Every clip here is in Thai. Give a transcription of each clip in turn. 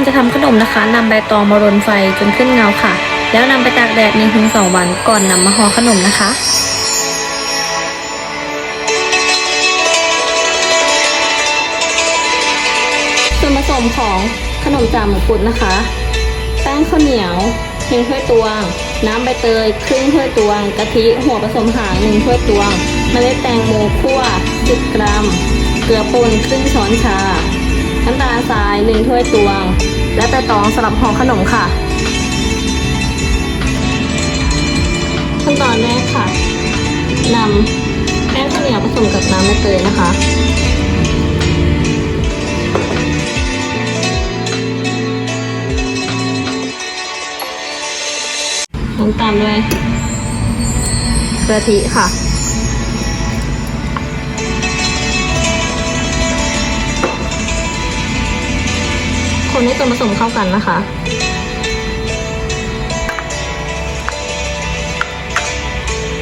อนจะทำขนมนะคะนำใบตองมารนไฟจนขึ้นเงาค่ะ แล้วนำไปตากแดด1-2วันก่อนนำมาห่อขนมนะคะส่วนผสมของขนมจ่ามงกุฎนะคะ แป้งข้าวเหนียวหนึ่งถ้วยตวง น้ำใบเตยครึ่งถ้วยตวง กะทิหัวผสมหางหนึ่งถ้วยตวง เมล็ดแตงโมคั่ว10 กรัม เกลือป่นครึ่งช้อนชา น้ำตาลทรายหนึ่งถ้วยตวง และใบตองสำหรับห่อขนมค่ะ ขั้นตอนแรกค่ะนำแป้งข้าวเหนียวผสมกับน้ำใบเตยนะคะ น้ำตาลด้วยกะทิค่ะ คนให้ส่วนผสมเข้ากันนะคะ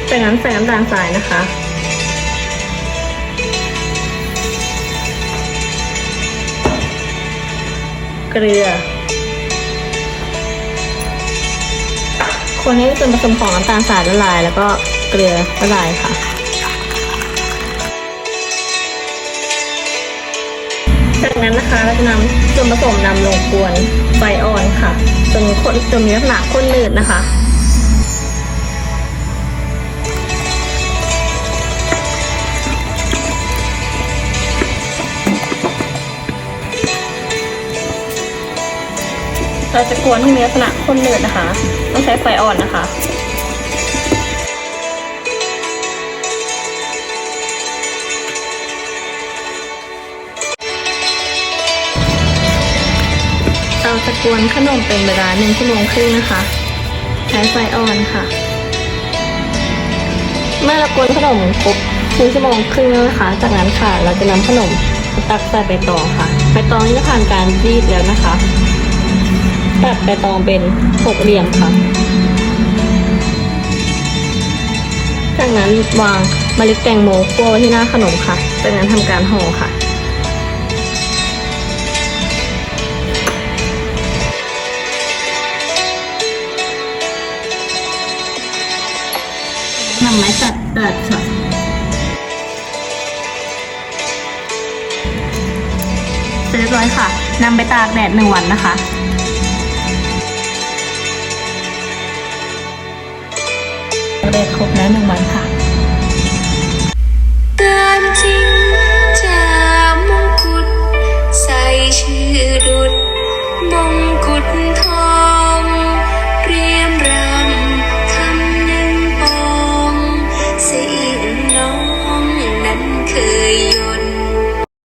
จากนั้นใส่น้ำตาลทรายนะคะ เกลือ คนให้ส่วนผสมของน้ำตาลทรายละลาย แล้วก็เกลือละลายค่ะจากนั้นนะคะเราจะนำ วนผสมนำลงกวนไฟอ่อนค่ะจนข้นจนมีลักษณะข้นหนืดนะคะ เราจะกวนให้มีลักษณะข้นหนืดนะคะ ต้องใช้ไฟอ่อนนะคะ จะกวนขนมเป็นเวลาหนึ่งชั่วโมงครึ่งนะคะ ใช้ไฟอ่อนค่ะ เมื่อเรากวนขนมครบหนึ่งชั่วโมงครึ่งแล้วนะคะ จากนั้นค่ะ เราจะนำขนมตักใส่ใบตองค่ะใบตองนี่จะผ่านการรีดแล้วนะคะ ตัดใบตองเป็นหกเหลี่ยมค่ะ จากนั้นวางเมล็ดแตงโมคั่วไว้ที่หน้าขนมค่ะ จากนั้นทำการห่อค่ะ นำไม้ตัดตัดค่ะเสร็จเรียบร้อยค่ะนำไปตากแดดหนึ่งวันนะคะแดดครบแล้วหนึ่งวันค่ะ